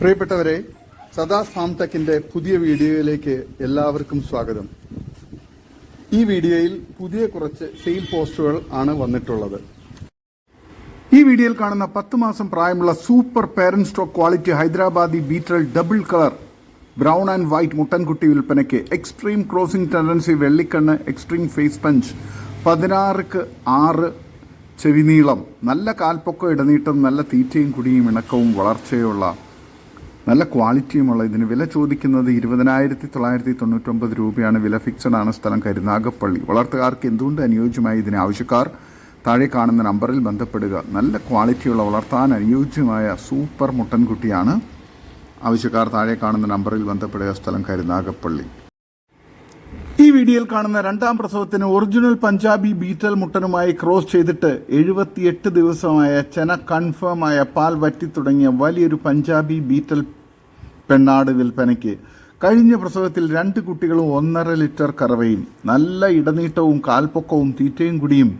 പ്രിയപ്പെട്ടവരെ സദാ ഫാം പുതിയ വീഡിയോയിലേക്ക് എല്ലാവർക്കും സ്വാഗതം. ഈ വീഡിയോയിൽ പുതിയ കുറച്ച് സെയിൽ പോസ്റ്റുകൾ ആണ് വന്നിട്ടുള്ളത്. ഈ വീഡിയോയിൽ കാണുന്ന പത്ത് മാസം പ്രായമുള്ള super parent stock quality Hyderabadi Beetal double colour brown and white മുട്ടൻകുട്ടി വിൽപ്പനയ്ക്ക് എക്സ്ട്രീം ക്രോസിംഗ് ടെൻഡൻസി വെള്ളിക്കണ്ണ് എക്സ്ട്രീം ഫേസ് പഞ്ച് പതിനാറുക്ക് ആറ് ചെവിനീളം നല്ല കാൽപ്പൊക്കം ഇടനീട്ടം നല്ല തീറ്റയും കുടിയും ഇണക്കവും വളർച്ചയുള്ള നല്ല ക്വാളിറ്റിയുമുള്ള ഇതിന് വില ചോദിക്കുന്നത് ഇരുപതിനായിരത്തി തൊള്ളായിരത്തി തൊണ്ണൂറ്റൊമ്പത് രൂപയാണ്. വില ഫിക്സഡാണ് സ്ഥലം കരുനാഗപ്പള്ളി. വളർത്തുകാർക്ക് എന്തുകൊണ്ട് അനുയോജ്യമായി ഇതിന് ആവശ്യക്കാർ താഴെ കാണുന്ന നമ്പറിൽ ബന്ധപ്പെടുക. നല്ല ക്വാളിറ്റിയുള്ള വളർത്താൻ അനുയോജ്യമായ സൂപ്പർ മുട്ടൻകുട്ടിയാണ് ആവശ്യക്കാർ താഴെ കാണുന്ന നമ്പറിൽ ബന്ധപ്പെടുക. സ്ഥലം കരുനാഗപ്പള്ളി ഈ വീഡിയോയിൽ കാണുന്ന രണ്ടാം പ്രസവത്തിന് ഒറിജിനൽ പഞ്ചാബി ബീറ്റൽ മുട്ടനുമായി ക്രോസ് ചെയ്തിട്ട് എഴുപത്തിയെട്ട് ദിവസമായ ചെന കൺഫേമായ പാൽ വറ്റി തുടങ്ങിയ വലിയൊരു പഞ്ചാബി ബീറ്റൽ പെണ്ണാട് വിൽപ്പനയ്ക്ക് കഴിഞ്ഞ പ്രസവത്തിൽ രണ്ട് കുട്ടികളും ഒന്നര ലിറ്റർ കറവയും നല്ല ഇടനീട്ടവും കാൽപ്പൊക്കവും തീറ്റയും കുടിയും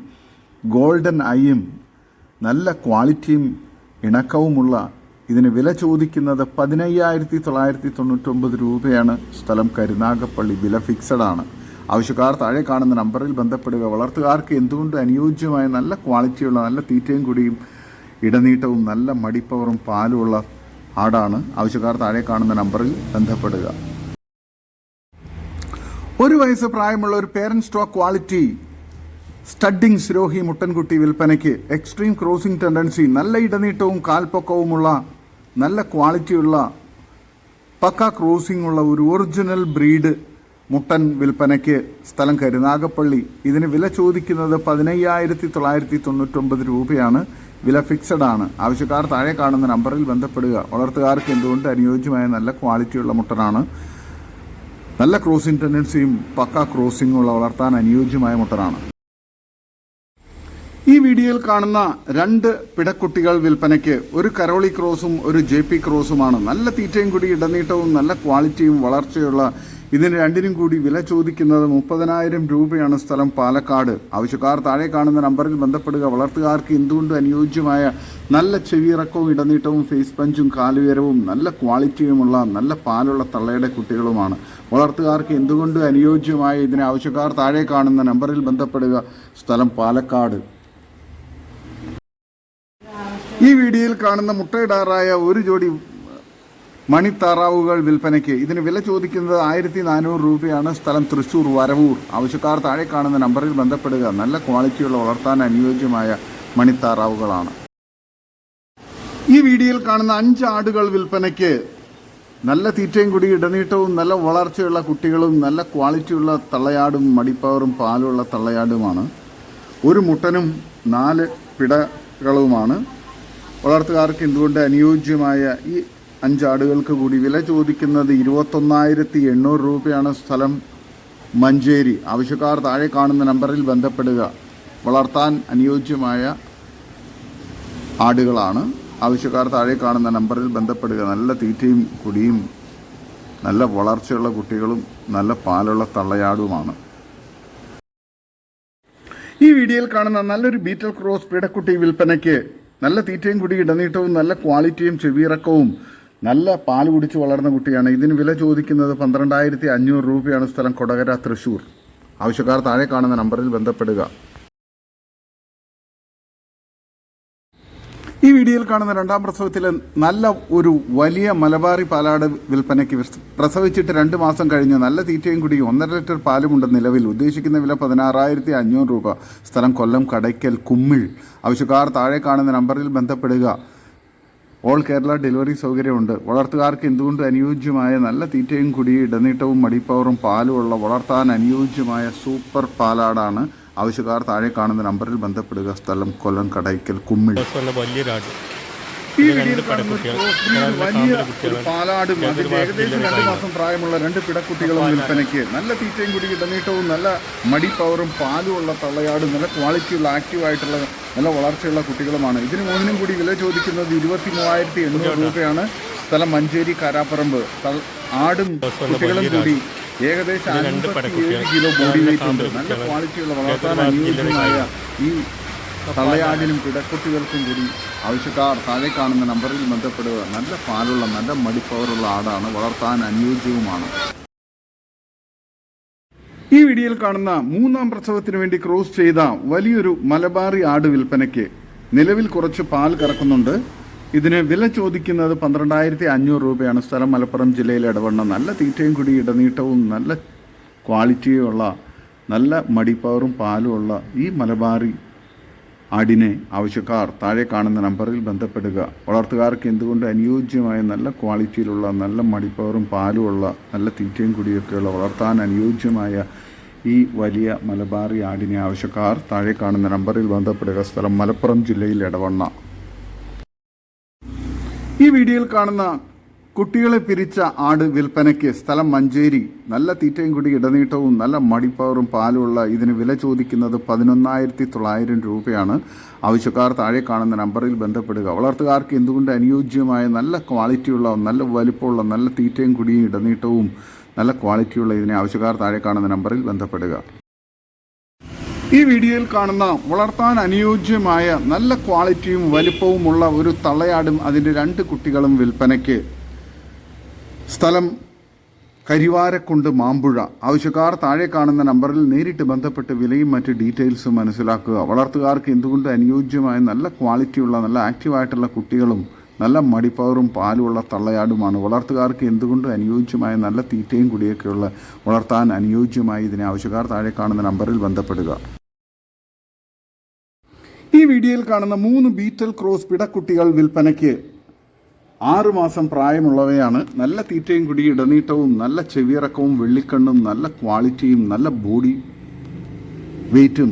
ഗോൾഡൻ ഐയും നല്ല ക്വാളിറ്റിയും ഇണക്കവുമുള്ള ഇതിന് വില ചോദിക്കുന്നത് പതിനയ്യായിരത്തി തൊള്ളായിരത്തി തൊണ്ണൂറ്റൊമ്പത് രൂപയാണ്. സ്ഥലം കരുനാഗപ്പള്ളി വില ഫിക്സഡ് ആണ്. ആവശ്യക്കാർ താഴെ കാണുന്ന നമ്പറിൽ ബന്ധപ്പെടുക. വളർത്തുകാർക്ക് എന്തുകൊണ്ട് അനുയോജ്യമായ നല്ല ക്വാളിറ്റിയുള്ള നല്ല തീറ്റയും കൂടിയും ഇടനീട്ടവും നല്ല മടിപ്പവറും പാലുമുള്ള ആടാണ് ആവശ്യക്കാർ താഴെ കാണുന്ന നമ്പറിൽ ബന്ധപ്പെടുക. ഒരു വയസ്സ് പ്രായമുള്ള ഒരു parent stock quality studding Sirohi മുട്ടൻകുട്ടി വിൽപ്പനയ്ക്ക് എക്സ്ട്രീം ക്രോസിംഗ് ടെൻഡൻസി നല്ല ഇടനീട്ടവും കാൽപ്പൊക്കവുമുള്ള നല്ല ക്വാളിറ്റിയുള്ള പക്ക ക്രോസിംഗ് ഉള്ള ഒരു ഒറിജിനൽ ബ്രീഡ് മുട്ടൻ വിൽപ്പനയ്ക്ക് സ്ഥലം കരുനാഗപ്പള്ളി ഇതിന് വില ചോദിക്കുന്നത് പതിനയ്യായിരത്തി തൊള്ളായിരത്തി തൊണ്ണൂറ്റൊമ്പത് രൂപയാണ്. വില ഫിക്സഡ് ആണ്. ആവശ്യക്കാർ താഴെ കാണുന്ന നമ്പറിൽ ബന്ധപ്പെടുക. വളർത്തുകാർക്ക് എന്തുകൊണ്ട് അനുയോജ്യമായ നല്ല ക്വാളിറ്റിയുള്ള മുട്ടനാണ്? നല്ല ക്രോസിംഗ് ടെൻഡൻസിയും പക്ക ക്രോസിംഗും ഉള്ള വളർത്താൻ അനുയോജ്യമായ മുട്ടനാണ്. ഈ വീഡിയോയിൽ കാണുന്ന രണ്ട് പിടക്കുട്ടികൾ വിൽപ്പനയ്ക്ക് ഒരു കരോളി ക്രോസും ഒരു ജെ പി ക്രോസുമാണ്. നല്ല തീറ്റയും കൂടി ഇടനീട്ടവും നല്ല ക്വാളിറ്റിയും വളർച്ചയുള്ള ഇതിന് രണ്ടിനും കൂടി വില ചോദിക്കുന്നത് മുപ്പതിനായിരം രൂപയാണ് സ്ഥലം പാലക്കാട്. ആവശ്യക്കാർ താഴെ കാണുന്ന നമ്പറിൽ ബന്ധപ്പെടുക. വളർത്തുകാർക്ക് എന്തുകൊണ്ട് അനുയോജ്യമായ നല്ല ചെവിയിറക്കവും ഇടനീട്ടവും ഫേസ് പഞ്ചും കാലുയരവും നല്ല ക്വാളിറ്റിയുമുള്ള നല്ല പാലുള്ള തള്ളയുടെ കുട്ടികളുമാണ്. വളർത്തുകാർക്ക് എന്തുകൊണ്ട് അനുയോജ്യമായ ഇതിന് ആവശ്യക്കാർ താഴെ കാണുന്ന നമ്പറിൽ ബന്ധപ്പെടുക. സ്ഥലം പാലക്കാട്. ഈ വീഡിയോയിൽ കാണുന്ന മുട്ടയിടാറായ ഒരു ജോഡി മണിത്താറാവുകൾ വിൽപ്പനയ്ക്ക് ഇതിന് വില ചോദിക്കുന്നത് ആയിരത്തി നാനൂറ് രൂപയാണ്. സ്ഥലം തൃശൂർ വരവൂർ. ആവശ്യക്കാർ താഴെ കാണുന്ന നമ്പറിൽ ബന്ധപ്പെടുക. നല്ല ക്വാളിറ്റിയുള്ള വളർത്താൻ അനുയോജ്യമായ മണിത്താറാവുകളാണ്. ഈ വീഡിയോയിൽ കാണുന്ന അഞ്ച് ആടുകൾ വിൽപ്പനയ്ക്ക് നല്ല തീറ്റയും കൂടി ഇടനീട്ടവും നല്ല വളർച്ചയുള്ള കുട്ടികളും നല്ല ക്വാളിറ്റിയുള്ള തള്ളയാടും മടിപ്പവറും പാലുള്ള തള്ളയാടുമാണ്. ഒരു മുട്ടനും നാല് പിടകളുമാണ്. വളർത്തുകാർക്ക് എന്തുകൊണ്ട് അനുയോജ്യമായ ഈ അഞ്ചാടുകൾക്ക് കൂടി വില ചോദിക്കുന്നത് ഇരുപത്തൊന്നായിരത്തി എണ്ണൂറ് രൂപയാണ് സ്ഥലം മഞ്ചേരി. ആവശ്യക്കാർ താഴെ കാണുന്ന നമ്പറിൽ ബന്ധപ്പെടുക. വളർത്താൻ അനുയോജ്യമായ ആടുകളാണ്. ആവശ്യക്കാർ താഴെ കാണുന്ന നമ്പറിൽ ബന്ധപ്പെടുക. നല്ല തീറ്റയും കുടിയും നല്ല വളർച്ചയുള്ള കുട്ടികളും നല്ല പാലുള്ള തള്ളയാടുമാണ്. ഈ വീഡിയോയിൽ കാണുന്ന നല്ലൊരു ബീറ്റൽ ക്രോസ് പീഡക്കുട്ടി വിൽപ്പനയ്ക്ക് നല്ല തീറ്റയും കുടി ഇടനീട്ടവും നല്ല ക്വാളിറ്റിയും ചെവിയിറക്കവും നല്ല പാൽ കുടിച്ച് വളർന്ന കുട്ടിയാണ്. ഇതിന് വില ചോദിക്കുന്നത് പന്ത്രണ്ടായിരത്തി അഞ്ഞൂറ് രൂപയാണ് സ്ഥലം കൊടകര തൃശൂർ. ആവശ്യക്കാർ താഴെ കാണുന്ന നമ്പറിൽ ബന്ധപ്പെടുക. ഈ വീഡിയോയിൽ കാണുന്ന രണ്ടാം പ്രസവത്തിലെ നല്ല ഒരു വലിയ മലബാറി പാലാട് വിൽപ്പനയ്ക്ക് പ്രസവിച്ചിട്ട് രണ്ട് മാസം കഴിഞ്ഞ് നല്ല തീറ്റയും കുടിയും ഒന്നര ലിറ്റർ പാലുമുണ്ട് നിലവിൽ. ഉദ്ദേശിക്കുന്ന വില പതിനാറായിരത്തി അഞ്ഞൂറ് രൂപ. സ്ഥലം കൊല്ലം കടയ്ക്കൽ കുമ്മിൾ. ആവശ്യക്കാർ താഴെ കാണുന്ന നമ്പറിൽ ബന്ധപ്പെടുക. ഓൾ കേരള ഡെലിവറി സൗകര്യമുണ്ട്. വളർത്തുകാർക്ക് എന്തുകൊണ്ട് അനുയോജ്യമായ നല്ല തീറ്റയും കുടിയും ഇടനീട്ടവും മടിപ്പവറും പാലുമുള്ള വളർത്താൻ അനുയോജ്യമായ സൂപ്പർ പാലാടാണ് ആവശ്യക്കാർ താഴെ കാണുന്ന നമ്പറിൽ ബന്ധപ്പെടുക. സ്ഥലം കൊല്ലം കടയ്ക്കൽ ദിവസമുള്ള വലിയൊരാട് ഈ വീഡിയോയിൽ വലിയ ഒരു പാലാടും അതിന്റെ ഏകദേശം രണ്ട് മാസം പ്രായമുള്ള രണ്ട് പിടക്കുട്ടികളും വിൽപ്പനയ്ക്ക്. നല്ല തീറ്റയും കൂടി ഇടനീട്ടവും നല്ല മടി പവറും പാലും ഉള്ള തള്ളയാടും നല്ല ക്വാളിറ്റിയുള്ള ആക്റ്റീവായിട്ടുള്ള നല്ല വളർച്ചയുള്ള കുട്ടികളുമാണ്. ഇതിന് മൂന്നിനും കൂടി വില ചോദിക്കുന്നത് ഇരുപത്തി മൂവായിരത്തി എണ്ണൂറ് രൂപയാണ്. സ്ഥലം മഞ്ചേരി കാരാപ്പറമ്പ്. ആടും കുട്ടികളും കൂടി ഏകദേശം അൻപത്തിയേഴ് കിലോ ബോഡി വെയിറ്റ് ഉണ്ട്. നല്ല ക്വാളിറ്റിയുള്ള വളർത്താൻ അനുയോജ്യമായ ഈ തള്ളയാടിനും കിടക്കുട്ടികൾക്കും കൂടി ആവശ്യക്കാർ താഴെ കാണുന്ന നമ്പറിൽ ബന്ധപ്പെടുക. നല്ല പാലുള്ള നല്ല മടിപ്പവറുള്ള ആടാണ്. വളർത്താൻ അനുയോജ്യവുമാണ്. ഈ വീഡിയോയിൽ കാണുന്ന മൂന്നാം പ്രസവത്തിന് വേണ്ടി ക്രോസ് ചെയ്ത വലിയൊരു മലബാറി ആട് വിൽപ്പനയ്ക്ക് നിലവിൽ കുറച്ച് പാൽ കറക്കുന്നുണ്ട്. ഇതിന് വില ചോദിക്കുന്നത് പന്ത്രണ്ടായിരത്തി അഞ്ഞൂറ് രൂപയാണ്. സ്ഥലം മലപ്പുറം ജില്ലയിൽ ഇടവണ്ണ. നല്ല തീറ്റയും കൂടി ഇടനീട്ടവും നല്ല ക്വാളിറ്റിയുള്ള നല്ല മടിപ്പവറും പാലും ഉള്ള ഈ മലബാറി ആടിനെ ആവശ്യക്കാർ താഴെ കാണുന്ന നമ്പറിൽ ബന്ധപ്പെടുക. വളർത്തുകാർക്ക് എന്തുകൊണ്ട് അനുയോജ്യമായ നല്ല ക്വാളിറ്റിയിലുള്ള നല്ല മടിപ്പവറും പാലുമുള്ള നല്ല തീറ്റയും കുടിയൊക്കെയുള്ള വളർത്താൻ അനുയോജ്യമായ ഈ വലിയ മലബാറി ആടിനെ ആവശ്യക്കാർ താഴെ കാണുന്ന നമ്പറിൽ ബന്ധപ്പെടുക. സ്ഥലം മലപ്പുറം ജില്ലയിൽ ഇടവണ്ണ. ഈ വീഡിയോയിൽ കാണുന്ന കുട്ടികളെ പിരിച്ച ആട് വിൽപ്പനയ്ക്ക് സ്ഥലം മഞ്ചേരി. നല്ല തീറ്റയും കൂടി ഇടനീട്ടവും നല്ല മടിപ്പവറും പാലുമുള്ള ഇതിന് വില ചോദിക്കുന്നത് പതിനൊന്നായിരത്തി തൊള്ളായിരം രൂപയാണ്. ആവശ്യക്കാർ താഴെ കാണുന്ന നമ്പറിൽ ബന്ധപ്പെടുക. വളർത്തുകാർക്ക് എന്തുകൊണ്ട് അനുയോജ്യമായ നല്ല ക്വാളിറ്റിയുള്ള നല്ല വലിപ്പമുള്ള നല്ല തീറ്റയും കുടിയും ഇടനീട്ടവും നല്ല ക്വാളിറ്റിയുള്ള ഇതിനെ ആവശ്യക്കാർ താഴെ കാണുന്ന നമ്പറിൽ ബന്ധപ്പെടുക. ഈ വീഡിയോയിൽ കാണുന്ന വളർത്താൻ അനുയോജ്യമായ നല്ല ക്വാളിറ്റിയും വലിപ്പവുമുള്ള ഒരു തള്ളയാടും അതിന്റെ രണ്ട് കുട്ടികളും വിൽപ്പനയ്ക്ക്. സ്ഥലം കരിവാരക്കുണ്ട് മാമ്പുഴ. ആവശ്യക്കാർ താഴെ കാണുന്ന നമ്പറിൽ നേരിട്ട് ബന്ധപ്പെട്ട് വിലയും മറ്റ് ഡീറ്റെയിൽസും മനസ്സിലാക്കുക. വളർത്തുകാർക്ക് എന്തുകൊണ്ട് അനുയോജ്യമായ നല്ല ക്വാളിറ്റിയുള്ള നല്ല ആക്റ്റീവായിട്ടുള്ള കുട്ടികളും നല്ല മടിപ്പവറും പാലുമുള്ള തള്ളയാടുമാണ്? വളർത്തുകാർക്ക് എന്തുകൊണ്ട് അനുയോജ്യമായ നല്ല തീറ്റയും കുടിയൊക്കെയുള്ള വളർത്താൻ അനുയോജ്യമായി ഇതിനെ? ആവശ്യക്കാർ താഴെ കാണുന്ന നമ്പറിൽ ബന്ധപ്പെടുക. ഈ വീഡിയോയിൽ കാണുന്ന മൂന്ന് ബീറ്റൽ ക്രോസ് പിടക്കുട്ടികൾ വിൽപ്പനയ്ക്ക് ആറുമാസം പ്രായമുള്ളവയാണ്. നല്ല തീറ്റയും കുടി ഇടനീട്ടവും നല്ല ചെവിയിറക്കവും വെള്ളിക്കണ്ണും നല്ല ക്വാളിറ്റിയും നല്ല ബോഡി വെയിറ്റും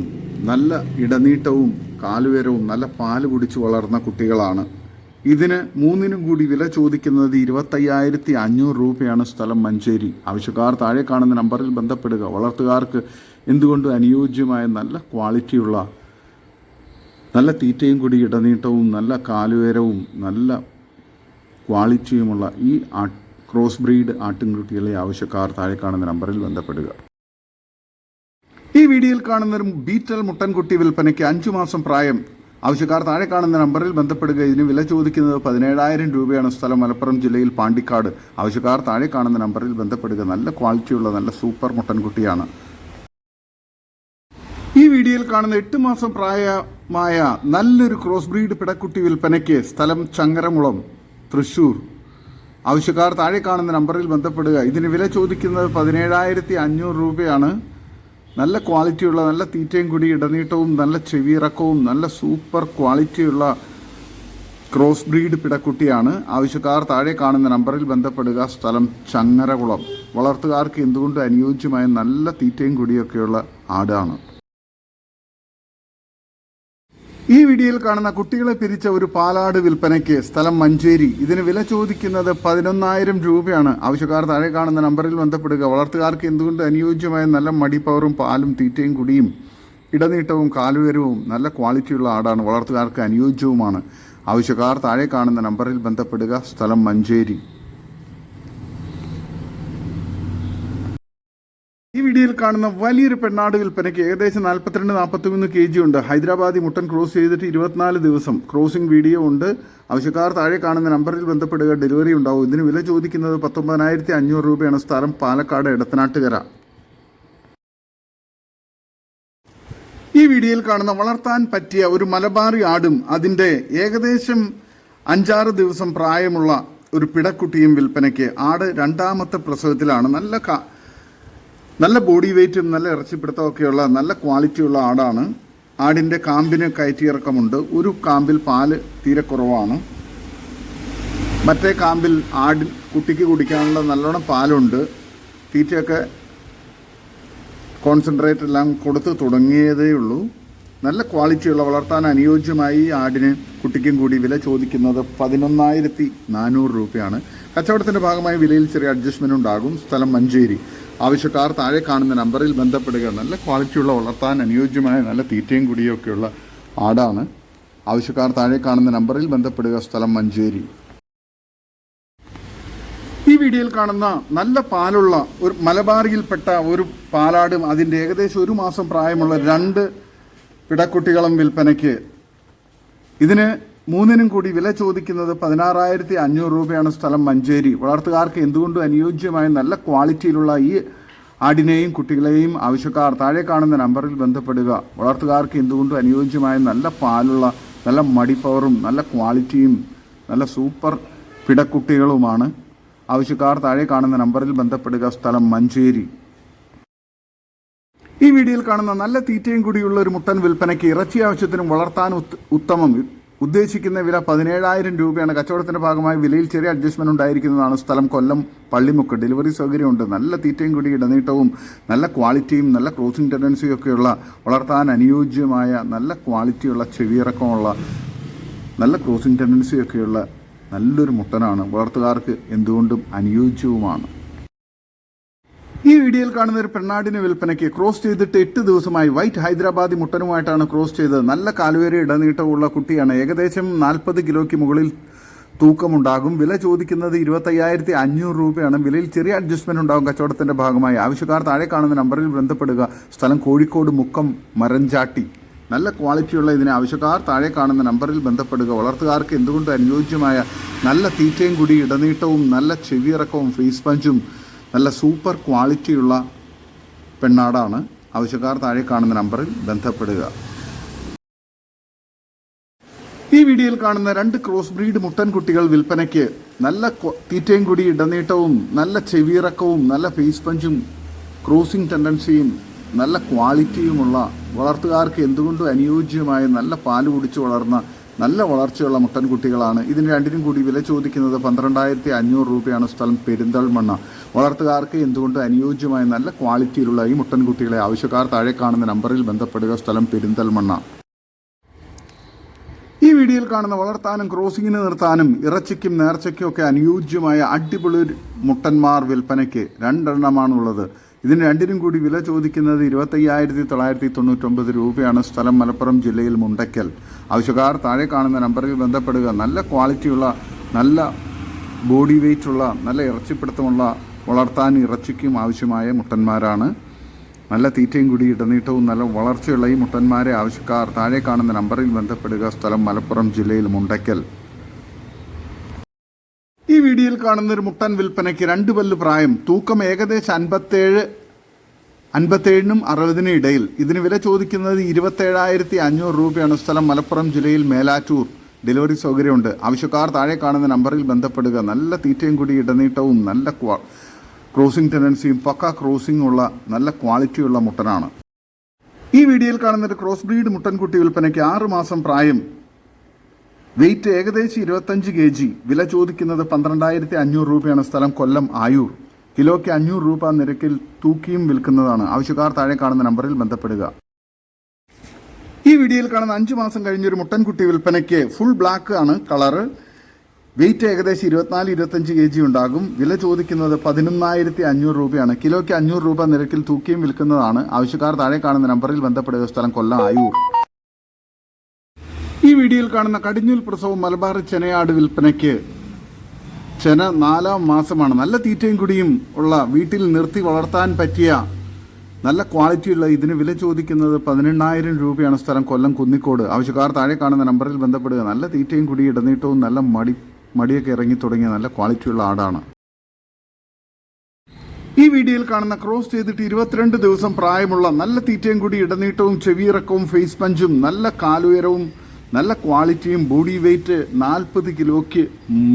നല്ല ഇടനീട്ടവും കാലുവരവും നല്ല പാൽ കുടിച്ച് വളർന്ന കുട്ടികളാണ്. ഇതിന് മൂന്നിനും കൂടി വില ചോദിക്കുന്നത് ഇരുപത്തയ്യായിരത്തി അഞ്ഞൂറ് രൂപയാണ് സ്ഥലം മഞ്ചേരി. ആവശ്യക്കാർ താഴെ കാണുന്ന നമ്പറിൽ ബന്ധപ്പെടുക. വളർത്തുകാർക്ക് എന്തുകൊണ്ട് അനുയോജ്യമായ നല്ല ക്വാളിറ്റിയുള്ള നല്ല തീറ്റയും കൂടി ഇടനീട്ടവും നല്ല കാലുയരവും നല്ല ക്വാളിറ്റിയുമുള്ള ഈ ക്രോസ് ബ്രീഡ് ആട്ടിൻകുട്ടികളെ ആവശ്യക്കാർ താഴെ കാണുന്ന നമ്പറിൽ ബന്ധപ്പെടുക. ഈ വീഡിയോയിൽ കാണുന്ന ബീറ്റൽ മുട്ടൻകുട്ടി വിൽപ്പനയ്ക്ക് അഞ്ചു മാസം പ്രായം. ആവശ്യക്കാർ താഴെ കാണുന്ന നമ്പറിൽ ബന്ധപ്പെടുക. ഇതിന് വില ചോദിക്കുന്നത് പതിനേഴായിരം രൂപയാണ്. സ്ഥലം മലപ്പുറം ജില്ലയിൽ പാണ്ടിക്കാട്. ആവശ്യക്കാർ താഴെ കാണുന്ന നമ്പറിൽ ബന്ധപ്പെടുക. നല്ല ക്വാളിറ്റിയുള്ള നല്ല സൂപ്പർ മുട്ടൻകുട്ടിയാണ്. ഈ വീഡിയോയിൽ കാണുന്ന എട്ട് മാസം പ്രായമായ നല്ലൊരു ക്രോസ് ബ്രീഡ് പിടക്കുട്ടി വിൽപ്പനയ്ക്ക് സ്ഥലം ചങ്ങരമുളം തൃശൂർ ആവശ്യക്കാർ താഴെ കാണുന്ന നമ്പറിൽ ബന്ധപ്പെടുക. ഇതിന് വില ചോദിക്കുന്നത് പതിനേഴായിരത്തി അഞ്ഞൂറ് രൂപയാണ്. നല്ല ക്വാളിറ്റിയുള്ള നല്ല തീറ്റയും കൂടി ഇടനീട്ടവും നല്ല ചെവിയിറക്കവും നല്ല സൂപ്പർ ക്വാളിറ്റിയുള്ള ക്രോസ് ബ്രീഡ് പിടക്കുട്ടിയാണ്. ആവശ്യക്കാർ താഴെ കാണുന്ന നമ്പറിൽ ബന്ധപ്പെടുക. സ്ഥലം ചങ്ങരകുളം. വളർത്തുകാർക്ക് എന്തുകൊണ്ടും അനുയോജ്യമായ നല്ല തീറ്റയും കൂടിയൊക്കെയുള്ള ആടാണ്. ഈ വീഡിയോയിൽ കാണുന്ന കുട്ടികളെ പിരിച്ച ഒരു പാലാട് വിൽപ്പനയ്ക്ക് സ്ഥലം മഞ്ചേരി. ഇതിന് വില ചോദിക്കുന്നത് പതിനൊന്നായിരം രൂപയാണ്. ആവശ്യക്കാർ താഴെ കാണുന്ന നമ്പറിൽ ബന്ധപ്പെടുക. വളർത്തുകാർക്ക് എന്തുകൊണ്ട് അനുയോജ്യമായ നല്ല മടിപ്പവറും പാലും തീറ്റയും കുടിയും ഇടനീട്ടവും കാലുയരവും നല്ല ക്വാളിറ്റിയുള്ള ആടാണ് വളർത്തുകാർക്ക് അനുയോജ്യവുമാണ്. ആവശ്യക്കാർ താഴെ കാണുന്ന നമ്പറിൽ ബന്ധപ്പെടുക. സ്ഥലം മഞ്ചേരി ഈ വീഡിയോയിൽ കാണുന്ന വലിയൊരു പെണ്ണാട് വിൽപ്പനയ്ക്ക് ഏകദേശം നാൽപ്പത്തിരണ്ട് നാൽപ്പത്തിമൂന്ന് കെ ജി ഉണ്ട്. ഹൈദരാബാദി മുട്ടൻ ക്രോസ് ചെയ്തിട്ട് ഇരുപത്തിനാല് ദിവസം ക്രോസിംഗ് വീഡിയോ ഉണ്ട്. ആവശ്യക്കാർ താഴെ കാണുന്ന നമ്പറിൽ ബന്ധപ്പെടുക ഡെലിവറി ഉണ്ടാവും. ഇതിന് വില ചോദിക്കുന്നത് പത്തൊമ്പതിനായിരത്തി അഞ്ഞൂറ് രൂപയാണ്. സ്ഥലം പാലക്കാട് എടത്തനാട്ടുകര. ഈ വീഡിയോയിൽ കാണുന്ന വളർത്താൻ പറ്റിയ ഒരു മലബാറി ആടും അതിന്റെ ഏകദേശം അഞ്ചാറ് ദിവസം പ്രായമുള്ള ഒരു പിടക്കുട്ടിയും വിൽപ്പനയ്ക്ക്. ആട് രണ്ടാമത്തെ പ്രസവത്തിലാണ്. നല്ല നല്ല ബോഡി വെയ്റ്റും നല്ല ഇറച്ചിപ്പിടുത്തമൊക്കെയുള്ള നല്ല ക്വാളിറ്റിയുള്ള ആടാണ്. ആടിന്റെ കാമ്പിന് കയറ്റിയിറക്കമുണ്ട്. ഒരു കാമ്പിൽ പാൽ തീരെ കുറവാണ്. മറ്റേ കാമ്പിൽ ആടിൻ കുട്ടിക്ക് കുടിക്കാനുള്ള നല്ലോണം പാലുണ്ട്. തീറ്റയൊക്കെ കോൺസെൻട്രേറ്റ് എല്ലാം കൊടുത്ത് തുടങ്ങിയതേ ഉള്ളൂ. നല്ല ക്വാളിറ്റിയുള്ള വളർത്താൻ അനുയോജ്യമായി ആടിന് കുട്ടിക്കും കൂടി വില ചോദിക്കുന്നത് പതിനൊന്നായിരത്തി നാനൂറ് രൂപയാണ്. കച്ചവടത്തിന്റെ ഭാഗമായി വിലയിൽ ചെറിയ അഡ്ജസ്റ്റ്മെന്റ് ഉണ്ടാകും. സ്ഥലം മഞ്ചേരി. ആവശ്യക്കാർ താഴെ കാണുന്ന നമ്പറിൽ ബന്ധപ്പെടുക നല്ല ക്വാളിറ്റിയുള്ള വളർത്താൻ അനുയോജ്യമായ നല്ല തീറ്റയും കുടിയൊക്കെയുള്ള ആടാണ്. ആവശ്യക്കാർ താഴെ കാണുന്ന നമ്പറിൽ ബന്ധപ്പെടുക സ്ഥലം മഞ്ചേരി. ഈ വീഡിയോയിൽ കാണുന്ന നല്ല പാലുള്ള ഒരു മലബാറിയിൽപ്പെട്ട ഒരു പാലാടും അതിന്റെ ഏകദേശം ഒരു മാസം പ്രായമുള്ള രണ്ട് പിടക്കുട്ടികളും വിൽപ്പനയ്ക്ക്. ഇതിന് മൂന്നിനും കൂടി വില ചോദിക്കുന്നത് പതിനാറായിരത്തി അഞ്ഞൂറ് രൂപയാണ് സ്ഥലം മഞ്ചേരി. വളർത്തുകാർക്ക് എന്തുകൊണ്ടും അനുയോജ്യമായ നല്ല ക്വാളിറ്റിയിലുള്ള ഈ ആടിനെയും കുട്ടികളെയും ആവശ്യക്കാർ താഴെ കാണുന്ന നമ്പറിൽ ബന്ധപ്പെടുക. വളർത്തുകാർക്ക് എന്തുകൊണ്ടും അനുയോജ്യമായ നല്ല പാലുള്ള നല്ല മടിപ്പവറും നല്ല ക്വാളിറ്റിയും നല്ല സൂപ്പർ പിടക്കുട്ടികളുമാണ് ആവശ്യക്കാർ താഴെ കാണുന്ന നമ്പറിൽ ബന്ധപ്പെടുക സ്ഥലം മഞ്ചേരി. ഈ വീഡിയോയിൽ കാണുന്ന നല്ല തീറ്റയും കൂടിയുള്ള ഒരു മുട്ടൻ വിൽപ്പനയ്ക്ക് ഇറച്ചി ആവശ്യത്തിനും വളർത്താൻ ഉത്തമം. ഉദ്ദേശിക്കുന്ന വില പതിനേഴായിരം രൂപയാണ്. കച്ചവടത്തിന്റെ ഭാഗമായി വിലയിൽ ചെറിയ അഡ്ജസ്റ്റ്മെന്റ് ഉണ്ടായിരിക്കുന്നതാണ് സ്ഥലം. കൊല്ലം പള്ളിമുക്ക്. ഡെലിവറി സൗകര്യമുണ്ട്. നല്ല തീറ്റയും കൂടി ഇടനീട്ടവും നല്ല ക്വാളിറ്റിയും നല്ല ക്രോസിംഗ് ടെൻഡൻസിയും ഒക്കെയുള്ള വളർത്താൻ അനുയോജ്യമായ നല്ല ക്വാളിറ്റിയുള്ള ചെവിയിറക്കമുള്ള നല്ല ക്രോസിംഗ് ടെൻഡൻസിയും ഒക്കെയുള്ള നല്ലൊരു മുട്ടനാണ്. വളർത്തുകാർക്ക് എന്തുകൊണ്ടും അനുയോജ്യവുമാണ്. ഈ വീഡിയോയിൽ കാണുന്ന ഒരു പെണ്ണാടിന് വിൽപ്പനയ്ക്ക് ക്രോസ് ചെയ്തിട്ട് എട്ട് ദിവസമായി വൈറ്റ് ഹൈദരാബാദി മുട്ടനുമായിട്ടാണ് ക്രോസ് ചെയ്തത്. നല്ല കാലുവേരി ഇടനീട്ടമുള്ള കുട്ടിയാണ്. ഏകദേശം നാൽപ്പത് കിലോയ്ക്ക് മുകളിൽ തൂക്കമുണ്ടാകും. വില ചോദിക്കുന്നത് ഇരുപത്തയ്യായിരത്തി അഞ്ഞൂറ് രൂപയാണ്. വിലയിൽ ചെറിയ അഡ്ജസ്റ്റ്മെന്റ് ഉണ്ടാകും കച്ചവടത്തിന്റെ ഭാഗമായി. ആവശ്യക്കാർ താഴെ കാണുന്ന നമ്പറിൽ ബന്ധപ്പെടുക. സ്ഥലം കോഴിക്കോട് മുക്കം മരഞ്ചാട്ടി നല്ല ക്വാളിറ്റിയുള്ള ഇതിനെ ആവശ്യക്കാർ താഴെ കാണുന്ന നമ്പറിൽ ബന്ധപ്പെടുക. വളർത്തുകാർക്ക് എന്തുകൊണ്ട് അനുയോജ്യമായ നല്ല തീറ്റയും കൂടി ഇടനീട്ടവും നല്ല ചെവിയിറക്കവും ഫേസ് പഞ്ചും നല്ല സൂപ്പർ ക്വാളിറ്റിയുള്ള പെണ്ണാടാണ്. ആവശ്യക്കാർ താഴെ കാണുന്ന നമ്പറിൽ ബന്ധപ്പെടുക. ഈ വീഡിയോയിൽ കാണുന്ന രണ്ട് ക്രോസ് ബ്രീഡ് മുട്ടൻ കുട്ടികൾ വിൽപ്പനയ്ക്ക് നല്ല തീറ്റയും കൂടി ഇടനീട്ടവും നല്ല ചെവിയിറക്കവും നല്ല ഫേസ് പഞ്ചും ക്രോസിംഗ് ടെൻഡൻസിയും നല്ല ക്വാളിറ്റിയുമുള്ള വളർത്തുകാർക്ക് എന്തുകൊണ്ടും അനുയോജ്യമായ നല്ല പാൽ കുടിച്ച് വളർന്ന നല്ല വളർച്ചയുള്ള മുട്ടൻ കുട്ടികളാണ്. ഇതിന് രണ്ടിനും കൂടി വില ചോദിക്കുന്നത് പന്ത്രണ്ടായിരത്തി അഞ്ഞൂറ് രൂപയാണ് സ്ഥലം പെരിന്തൽമണ്ണ. വളർത്തുകാർക്ക് എന്തുകൊണ്ട് അനുയോജ്യമായ നല്ല ക്വാളിറ്റിയിലുള്ള ഈ മുട്ടൻ കുട്ടികളെ ആവശ്യക്കാർ താഴെ കാണുന്ന നമ്പറിൽ ബന്ധപ്പെടുക സ്ഥലം പെരിന്തൽമണ്ണ. ഈ വീഡിയോയിൽ കാണുന്ന വളർത്താനും ക്രോസിങ്ങിന് നിർത്താനും ഇറച്ചിക്കും നേർച്ചയ്ക്കും ഒക്കെ അനുയോജ്യമായ അടിപൊളി മുട്ടന്മാർ വിൽപ്പനയ്ക്ക് രണ്ടെണ്ണമാണുള്ളത്. ഇതിന് രണ്ടിനും കൂടി വില ചോദിക്കുന്നത് ഇരുപത്തയ്യായിരത്തി തൊള്ളായിരത്തി തൊണ്ണൂറ്റൊമ്പത് രൂപയാണ് സ്ഥലം മലപ്പുറം ജില്ലയിൽ മുണ്ടയ്ക്കൽ. ആവശ്യക്കാർ താഴെ കാണുന്ന നമ്പറിൽ ബന്ധപ്പെടുക. നല്ല ക്വാളിറ്റിയുള്ള നല്ല ബോഡി വെയ്റ്റുള്ള നല്ല ഇറച്ചിപ്പിടുത്തമുള്ള വളർത്താൻ ഇറച്ചിക്കും ആവശ്യമായ മുട്ടന്മാരാണ്. നല്ല തീറ്റയും കൂടി ഇടനീട്ടവും നല്ല വളർച്ചയുള്ള ഈ മുട്ടന്മാരെ ആവശ്യക്കാർ താഴെ കാണുന്ന നമ്പറിൽ ബന്ധപ്പെടുക. സ്ഥലം മലപ്പുറം ജില്ലയിൽ മുണ്ടയ്ക്കൽ. ഈ വീഡിയോയിൽ കാണുന്ന ഒരു മുട്ടൻ വിൽപ്പനയ്ക്ക് രണ്ട് പല്ല് പ്രായം. തൂക്കം ഏകദേശം അൻപത്തേഴ് അൻപത്തേഴിനും അറുപതിനും ഇടയിൽ. ഇതിന് വില ചോദിക്കുന്നത് ഇരുപത്തേഴായിരത്തി അഞ്ഞൂറ് രൂപയാണ്. സ്ഥലം മലപ്പുറം ജില്ലയിൽ മേലാറ്റൂർ. ഡെലിവറി സൗകര്യമുണ്ട്. ആവശ്യക്കാർ താഴെ കാണുന്ന നമ്പറിൽ ബന്ധപ്പെടുക. നല്ല തീറ്റയും കൂടി ഇടനീട്ടവും നല്ല ക്രോസിംഗ് ടെൻഡൻസിയും പക്ക ക്രോസിംഗ് ഉള്ള നല്ല ക്വാളിറ്റിയുള്ള മുട്ടനാണ്. ഈ വീഡിയോയിൽ കാണുന്ന ഒരു ക്രോസ് ബ്രീഡ് മുട്ടൻകുട്ടി വിൽപ്പനയ്ക്ക് ആറ് മാസം പ്രായം. വെയിറ്റ് ഏകദേശം ഇരുപത്തഞ്ച് കെ ജി. വില ചോദിക്കുന്നത് പന്ത്രണ്ടായിരത്തി അഞ്ഞൂറ് രൂപയാണ് സ്ഥലം കൊല്ലം ആയൂർ. കിലോയ്ക്ക് അഞ്ഞൂറ് രൂപ നിരക്കിൽ തൂക്കിയും വിൽക്കുന്നതാണ്. ആവശ്യക്കാർ താഴെ കാണുന്ന നമ്പറിൽ ബന്ധപ്പെടുക. ഈ വീഡിയോയിൽ കാണുന്ന അഞ്ചു മാസം കഴിഞ്ഞൊരു മുട്ടൻകുട്ടി വിൽപ്പനയ്ക്ക് ഫുൾ ബ്ലാക്ക് ആണ് കളറ് വെയിറ്റ് ഏകദേശം ഇരുപത്തിനാല് ഇരുപത്തഞ്ച് കെ ജി ഉണ്ടാകും. വില ചോദിക്കുന്നത് പതിനൊന്നായിരത്തി അഞ്ഞൂറ് രൂപയാണ്. കിലോയ്ക്ക് അഞ്ഞൂറ് രൂപ നിരക്കിൽ തൂക്കിയും വിൽക്കുന്നതാണ്. ആവശ്യക്കാർ താഴെ കാണുന്ന നമ്പറിൽ ബന്ധപ്പെടുക. സ്ഥലം കൊല്ലം ആയൂർ. ഈ വീഡിയോയിൽ കാണുന്ന കടിഞ്ഞൂൽ പ്രസവം മലബാർ ചെനയാട് വിൽപ്പനയ്ക്ക് ചെന നാലാം മാസമാണ്. നല്ല തീറ്റയും കുടിയും ഉള്ള വീട്ടിൽ നിർത്തി വളർത്താൻ പറ്റിയ നല്ല ക്വാളിറ്റിയുള്ള ഇതിന് വില ചോദിക്കുന്നത് പതിനെണ്ണായിരം രൂപയാണ് സ്ഥലം കൊല്ലം കുന്നിക്കോട്. ആവശ്യക്കാർ താഴെ കാണുന്ന നമ്പറിൽ ബന്ധപ്പെടുക. നല്ല തീറ്റയും കുടി ഇടനീട്ടവും നല്ല മടി മടിയൊക്കെ ഇറങ്ങി തുടങ്ങിയ നല്ല ക്വാളിറ്റിയുള്ള ആടാണ്. ഈ വീഡിയോയിൽ കാണുന്ന ക്രോസ് ചെയ്തിട്ട് ഇരുപത്തിരണ്ട് ദിവസം പ്രായമുള്ള നല്ല തീറ്റയും കൂടി ഇടനീട്ടവും ചെവിയിറക്കവും ഫേസ് പഞ്ചും നല്ല കാലുയരവും നല്ല ക്വാളിറ്റിയും ബോഡി വെയ്റ്റ് നാൽപ്പത് കിലോയ്ക്ക്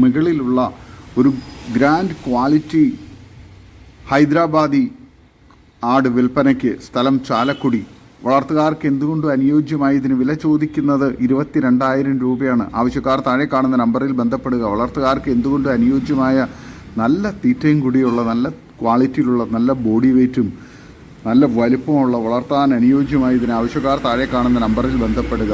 മുകളിലുള്ള ഒരു ഗ്രാൻഡ് ക്വാളിറ്റി ഹൈദരാബാദി ആട് വിൽപ്പനയ്ക്ക് സ്ഥലം ചാലക്കുടി. വളർത്തുകാർക്ക് എന്തുകൊണ്ടും അനുയോജ്യമായി ഇതിന് വില ചോദിക്കുന്നത് ഇരുപത്തിരണ്ടായിരം രൂപയാണ്. ആവശ്യക്കാർ താഴെ കാണുന്ന നമ്പറിൽ ബന്ധപ്പെടുക. വളർത്തുകാർക്ക് എന്തുകൊണ്ടും അനുയോജ്യമായ നല്ല തീറ്റയും കൂടിയുള്ള നല്ല ക്വാളിറ്റിയിലുള്ള നല്ല ബോഡി വെയ്റ്റും നല്ല വലുപ്പമുള്ള വളർത്താൻ അനുയോജ്യമായി ഇതിന് ആവശ്യക്കാർ താഴെ കാണുന്ന നമ്പറിൽ ബന്ധപ്പെടുക.